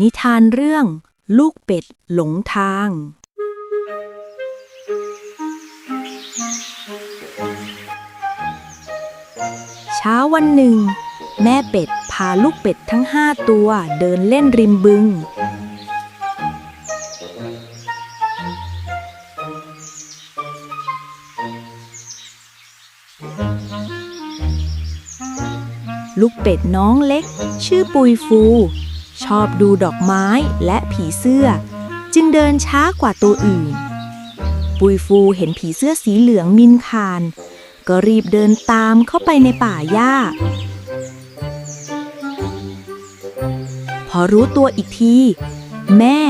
นิทานเรื่อง ลูกเป็ดหลงทาง เช้าวันหนึ่ง แม่เป็ดพาลูกเป็ดทั้งห้าตัวเดินเล่นริมบึง ลูกเป็ดน้องเล็ก ชื่อปุยฟู ชอบดูดอกไม้และผีเสื้อ จึงเดินช้ากว่าตัวอื่น ปุยฟูเห็นผีเสื้อสีเหลืองมินคาน ก็รีบเดินตามเข้าไปในป่าหญ้า พอรู้ตัวอีกที แม่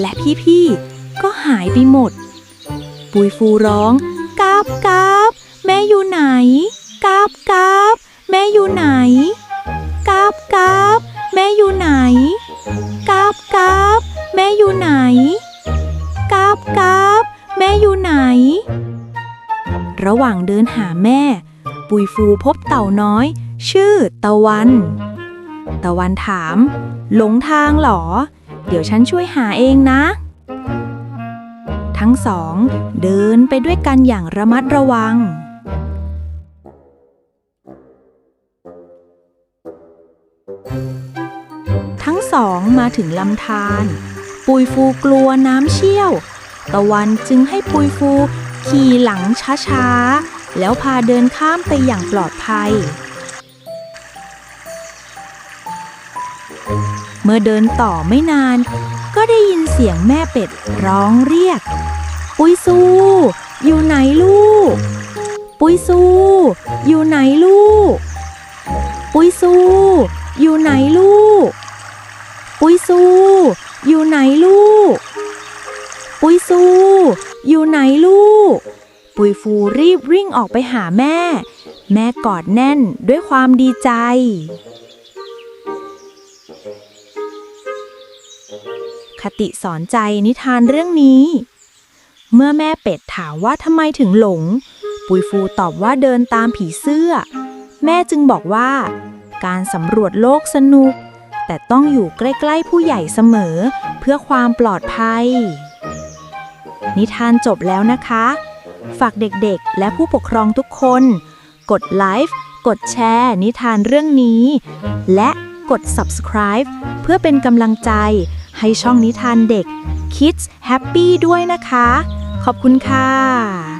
และพี่ๆก็หายไปหมด ปุยฟูร้องกาบกาบแม่อยู่ไหนกาบกาบแม่อยู่ กาบกาบแม่อยู่ไหน กาบกาบแม่อยู่ไหน ระหว่างเดินหาแม่ ปุยฟูพบเต่าน้อย ชื่อตะวัน ตะวันถาม หลงทางเหรอ เดี๋ยวฉันช่วยหาเองนะ ทั้งสอง เดินไปด้วยกันอย่างระมัดระวัง สองมาถึงลำธารปุยฟูกลัวน้ำเชี่ยว ตะวันจึงให้ปุยฟูขี่หลังช้าๆ แล้วพาเดินข้ามไปอย่างปลอดภัย เมื่อเดินต่อไม่นาน ก็ได้ยินเสียงแม่เป็ดร้องเรียก ปุยซูอยู่ไหนลูก ปุยซู อยู่ไหนลูก ปุยซู อยู่ไหนลูก ปุยซูอยู่ไหนลูก ปุยซูอยู่ไหนลูก ปุยฟูรีบวิ่งออกไปหาแม่ แม่กอดแน่นด้วยความดีใจ คติสอนใจนิทานเรื่องนี้ เมื่อแม่เป็ดถามว่าทำไมถึงหลง ปุยฟูตอบว่าเดินตามผีเสื้อ แม่จึงบอกว่า การสำรวจโลกสนุก แต่ต้องอยู่ใกล้ๆผู้ใหญ่เสมอ เพื่อความปลอดภัย นิทานจบแล้วนะคะ ฝากเด็กๆ และผู้ปกครองทุกคน กดไลฟ์กดแชร์ นิทานเรื่องนี้ และกด subscribe เพื่อเป็นกำลังใจ ให้ช่องนิทานเด็ก Kids Happy ด้วยนะคะ ขอบคุณค่ะ